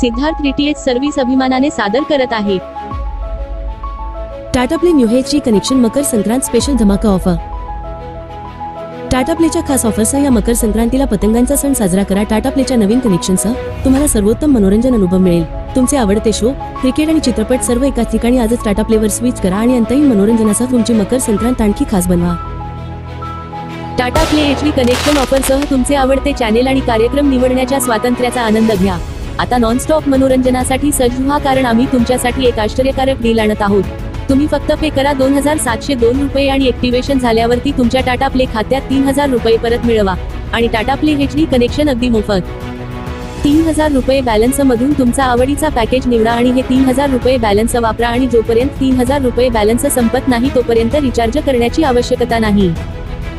Siddharth DTH service अभिमानाने सादर करत आहे. Tata Play new H connection Makar Sankrant special धमाका ऑफर टाटा प्लेच्या खास ऑफरसह या मकर संक्रांतीला पतंगांचा सण साजरा करा. टाटा प्लेच्या नवीन कनेक्शनसह तुम्हाला सर्वोत्तम मनोरंजन अनुभव मिळेल. तुमचे आवडते शो क्रिकेट आणि चित्रपट सर्व एकाच ठिकाणी आजच टाटा प्लेवर स्विच करा आणि अंतहीन मनोरंजनासह तुमची मकर संक्रांत आणखी खास बनवा. टाटा प्ले एच कनेक्शन ऑफरसह तुमचे आवडते चॅनेल आणि कार्यक्रम निवडण्याच्या स्वातंत्र्याचा आनंद घ्या. आता नॉनस्टॉप मनोरंजनासाठी सज्ज व्हा कारण आम्ही तुमच्यासाठी एक आश्चर्यकारक डील आणत आहोत. तुम्ही फक्त पे करा दोन हजार सातशे दोन रुपये आणि ऍक्टिव्हेशन झाल्यावरती तुमच्या टाटा प्ले खात्यात तीन हजार रुपये परत मिळवा. आणि Tata play H D connection अगदी मोफत. तीन हजार रुपये बॅलन्स मधून तुमचा आवडीचा पॅकेज निवडा आणि हे तीन हजार रुपये बॅलन्स वापरा आणि जोपर्यंत तीन हजार रुपये बॅलन्स संपत नाही तोपर्यंत रिचार्ज करण्याची आवश्यकता नाही.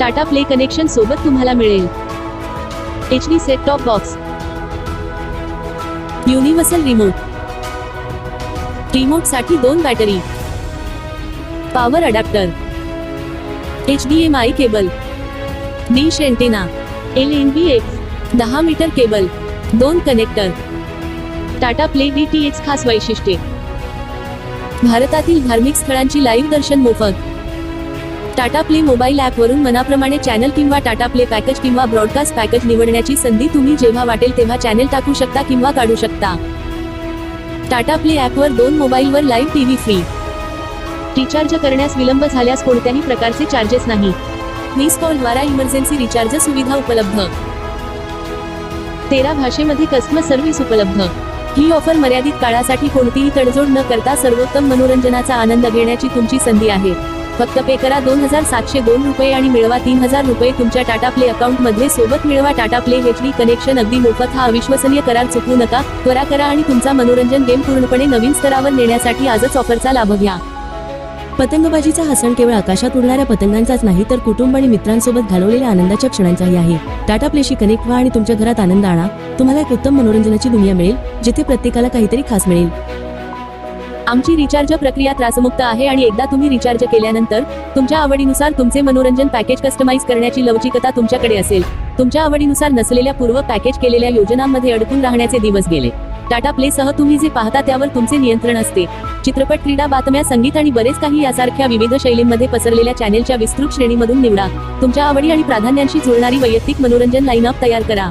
टाटा प्ले कनेक्शन सोबत तुम्हाला मिळेल. H D set top box universal remote रिमोटसाठी दोन battery power adapter H D M I cable dish antenna L N B X दहा मीटर केबल दोन connector Tata play D T H खास वैशिष्ट्ये. भारतातील धार्मिक स्थळांची लाईव्ह दर्शन मोफत. टाटा प्ले मोबाईल ॲपवरून मनाप्रमाणे चॅनल किंवा टाटा प्ले पॅकेज किंवा ब्रॉडकास्ट पॅकेज निवडण्याची संधी तुम्ही जेव्हा वाटेल तेव्हा चॅनेल टाकू शकता किंवा काढू शकता. टाटा प्ले ॲपवर दोन मोबाईलवर लाईव्ह टीव्ही फ्री रिचार्ज करण्यास विलंब झाल्यास कोणत्याही प्रकारचे चार्जेस नाही. मिस कॉलद्वारा इमर्जन्सी रिचार्ज सुविधा उपलब्ध. तेरा भाषेमध्ये कस्टमर सर्व्हिस उपलब्ध. ही ऑफर मर्यादित काळासाठी कोणतीही तडजोड न करता सर्वोत्तम मनोरंजनाचा आनंद घेण्याची तुमची संधी आहे. फक्त पे करा दोन हजार सातशे दोन रुपये आणि मिळवा तीन हजार रुपये तुमच्या टाटा प्ले अकाउंटमध्ये सोबत मिळवा Tata play H D connection. अगदी मोफत हा अविश्वसनीय करार चुकवू नका. त्वरा करा आणि तुमचा मनोरंजन गेम पूर्णपणे नवीन स्तरावर नेण्यासाठी आजच ऑफरचा लाभ घ्या. पतंगबाजीचा हा सण केवळ आकाशात उडणाऱ्या पतंगांचाच नाही तर कुटुंब आणि मित्रांसोबत घालवलेल्या आनंदाच्या क्षणांचाही आहे. टाटा प्लेशी कनेक्ट व्हा आणि तुमच्या घरात आनंद आणा. तुम्हाला एक उत्तम मनोरंजनाची दुनिया मिळेल जिथे प्रत्येकाला काहीतरी खास मिळेल. आमची रिचार्ज प्रक्रिया त्रासमुक्त आहे आणि एकदा तुम्ही रिचार्ज केल्यानंतर तुमच्या आवडीनुसार तुमचे मनोरंजन पॅकेज कस्टमाइज करण्याची लवचिकता तुमच्याकडे असेल. तुमच्या आवडीनुसार नसलेल्या पूर्व पॅकेज केलेल्या योजनांमध्ये अडकून राहण्याचे दिवस गेले. टाटा प्ले सह तुम्ही जे पाहता त्यावर तुमचे नियंत्रण असते. चित्रपट क्रीडा बातम्या संगीत आणि बरेच काही यासारख्या विविध शैलींमध्ये पसरलेल्या चॅनेलच्या विस्तृत श्रेणीमधून निवडा. तुमच्या आवडी आणि प्राधान्यांशी जुळणारी वैयक्तिक मनोरंजन लाईनअप तयार करा.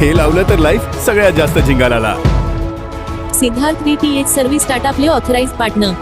हे लावलं तर लाईफ सगळ्यात जास्त झिंगाला Siddharth D T H service Tata play authorise partner